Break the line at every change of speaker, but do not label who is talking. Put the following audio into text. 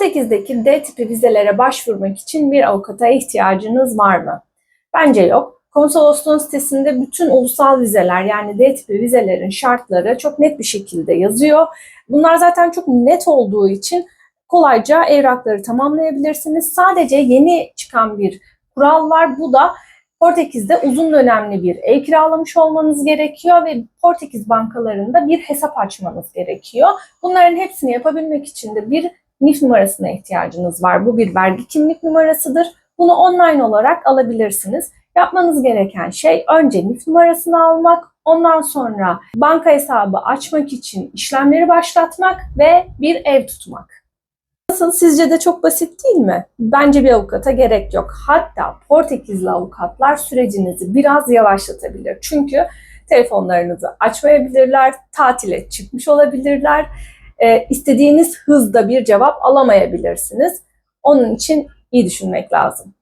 Portekiz'deki D tipi vizelere başvurmak için bir avukata ihtiyacınız var mı? Bence yok. Konsolosluğun sitesinde bütün ulusal vizeler yani D tipi vizelerin şartları çok net bir şekilde yazıyor. Bunlar zaten çok net olduğu için kolayca evrakları tamamlayabilirsiniz. Sadece yeni çıkan bir kural var. Bu da Portekiz'de uzun dönemli bir ev kiralamış olmanız gerekiyor ve Portekiz bankalarında bir hesap açmanız gerekiyor. Bunların hepsini yapabilmek için de bir NIF numarasına ihtiyacınız var. Bu bir vergi kimlik numarasıdır. Bunu online olarak alabilirsiniz. Yapmanız gereken şey önce NIF numarasını almak, ondan sonra banka hesabı açmak için işlemleri başlatmak ve bir ev tutmak. Nasıl? Sizce de çok basit değil mi? Bence bir avukata gerek yok. Hatta Portekizli avukatlar sürecinizi biraz yavaşlatabilir. Çünkü telefonlarınızı açmayabilirler, tatile çıkmış olabilirler, e, istediğiniz hızda bir cevap alamayabilirsiniz. Onun için iyi düşünmek lazım.